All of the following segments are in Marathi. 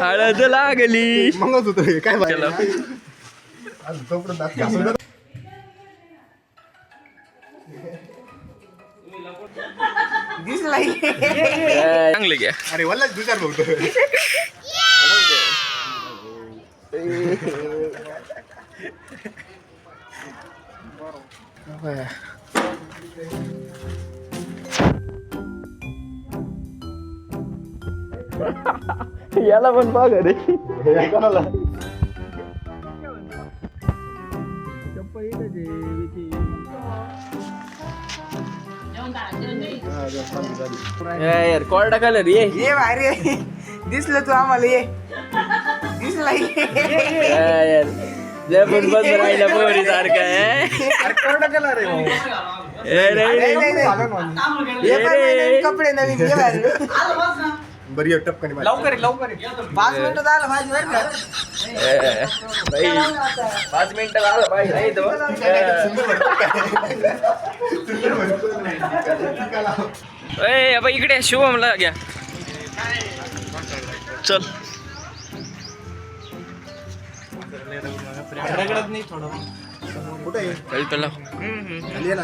हळद लागली मगच होतं हे, काय चला. आज तोपर्यंत दात घासून जा. चांगले घ्या अरे वल्लाच दुचार बघतो याला पण बघ रे कोणाला? यार कोरडा कलर ये ये भारी दिसलं तू आम्हाला ये. दिसला ये. यार जय पण बस राहिला पोरी सारखा अरे कोरडा कलर आहे भाऊ. ए रे नाही, नाही, नाही. पण नवीन कपडे नवीन भारी बरी आहे, टपकन. लवकर ये, लवकर ये. पाच मिनिटं झालं माझी बरं का बाई, पाच मिनिटं झालं पाहिजे नाही तो ए इकडे शुभमला घ्या चल कुठे आहे? कळतं लाव खाली ये ना.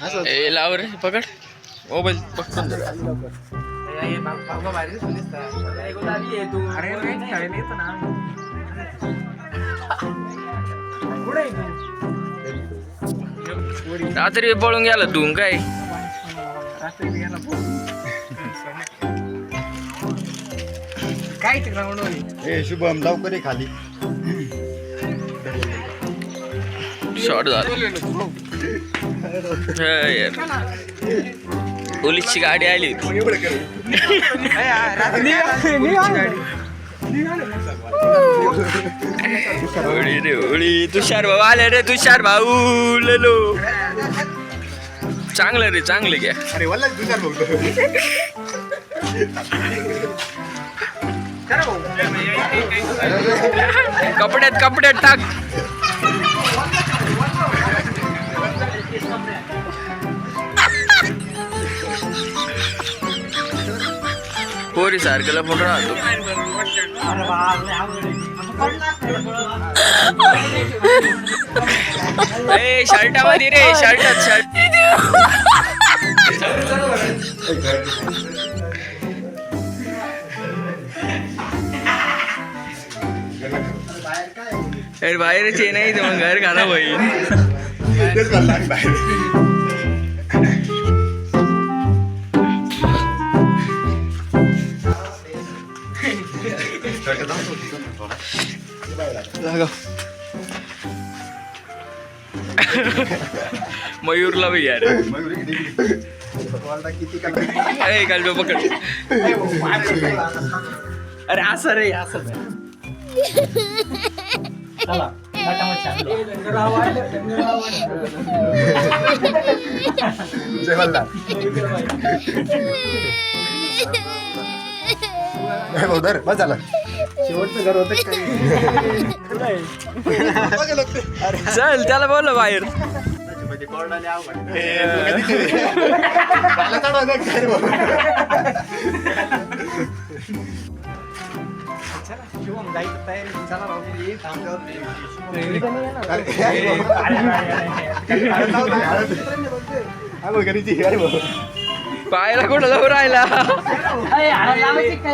असं. ए लाव रे पकड मोबाईल पकडून धर. अरे नाही, खेळायला येतो ना. आम्ही. कुठे आहे तू? रात्री पळून गेला तू काय? रात्री गेला. काय ग्राउंड शुभम लवकर ये खाली. शॉर्ट झाला. यार. पोलीसची गाडी आली होळी रे होळी. तुषार भाऊ आले रे तुषार भाऊ. ललो. चांगलं रे चांगलं घ्या. अरे वल्लाच दुचार बघतो कपड्यात कपड्यात टाक. पोरी सारखं लपून राहतो ए शर्टामध्ये रे शर्टात शर्ट अरे बाहेरच नाही तर मग घर होईल तेच बाहेर मयूरला बी यार. अरे काल पकड. अरे असं रे असं जय भाऊ धर बस झालं. शेवटचं घर होतं काय चल त्याला बोल बाहेर. आंघोळ करायची भाऊ? पायाला कुठं लावून राहिला ती? एक.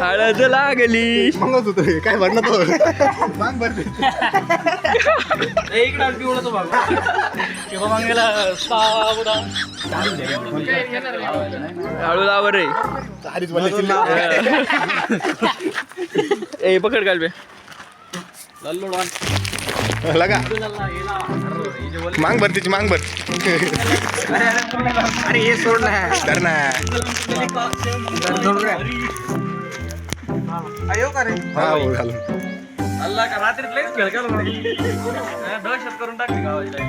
हळद लागली मगच होतं हे. काय भरणं तो मांग भरते हळू लाव रे हरीच मला चिल्ले ए पकड काल बे लगा मांग भर तिची मांग भर. अरे हे सोड ना. धर ना. अयो का रे? हा हो घालून. अल्ला का रात्रीत लयच खेळ दहशत करून टाकली गावाला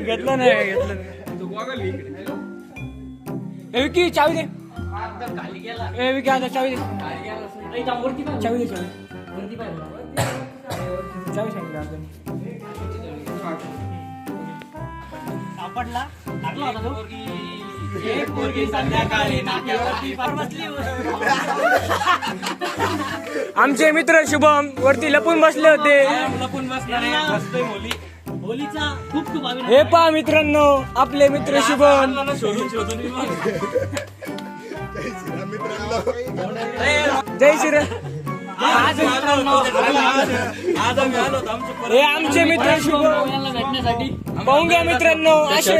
घेतलं नाही घेतलं नाही. विकी चावी दे. ए विकी आता चावी दे. चावी दे चावी चावी सांगितलं मी. सापडला लागला होता तो एक पोरगी संध्याकाळी नाक्यावरती बसली आमचे मित्र शुभम वरती लपून बसले होते. लपून बसणारे होलीचा खूप खूप अभिनंदन. हे पहा मित्रांनो आपले मित्र शुभम. जय श्री आज मित्रांनो आज आम्ही आलो होतो आमच्या हे आमचे मित्र शुभम. यांना भेटण्यासाठी. पाहून घ्या मित्रांनो असे.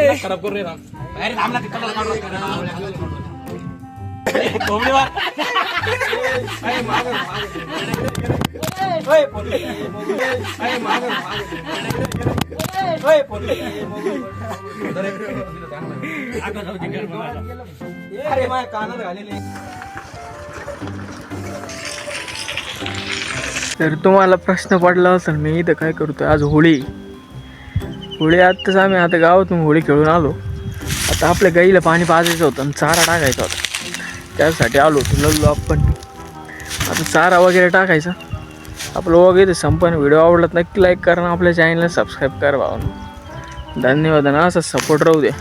अरे माझ्या कानात घालेले तर तुम्हाला प्रश्न पडला असेल मी इथं काय करतोय? आज होळी. होळी आत्ताच आम्ही आता गावातून होळी खेळून आलो. आता आपल्या गाईला पाणी पाजायचं होतं आणि चारा टाकायचा होता. त्यासाठी आलो होतो आपण. आता चारा वगैरे टाकायचा. आपलं वगैरे संपन्न. व्हिडिओ आवडला नक्की लाईक करा आपल्या चॅनलला सबस्क्राईब करा भावांनो. धन्यवाद ना असा सपोर्ट राहू द्या.